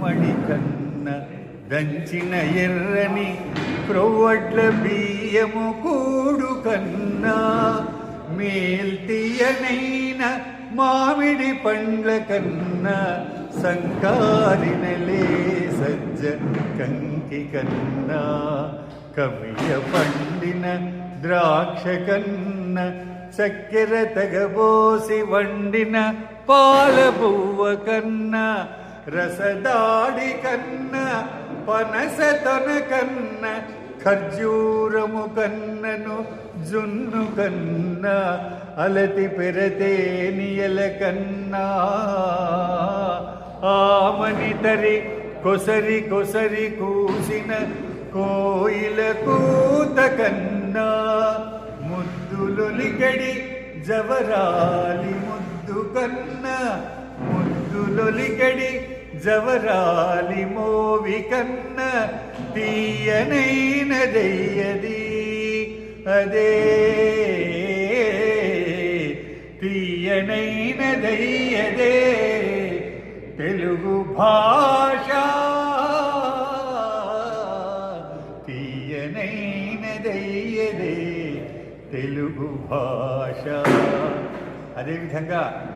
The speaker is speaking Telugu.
మణి కన్న దంచిన ఎర్రని క్రొవ్వడ్ల బియ్యము కూడు కన్నా మేల్తీయనైన మామిడి పండ్ల కన్నా సంకారినలే సజ్జ కంకి కన్నా కవియ పండిన ద్రాక్ష కన్న చక్కెర తగబోసి వండిన పాల బువ్వ కన్నా రసదాడి కన్న పనస తొన కన్న ఖర్జూరము కన్నను జున్ను కన్నా అలతి పెరతేనియల కన్నా. ఆమని తరి కొసరి కొసరి కూసిన కోయిల కూత కన్నా. ముద్దులొలికడి జవరాలి ముద్దు కన్నా. ముద్దులొలికడి జవరాలి మోవి కన్న తీయనైన దయ్యది అదే తీయనైన దయ్యదే తెలుగు భాష. తీయనైన దయ్యదే తెలుగు భాష. అదేవిధంగా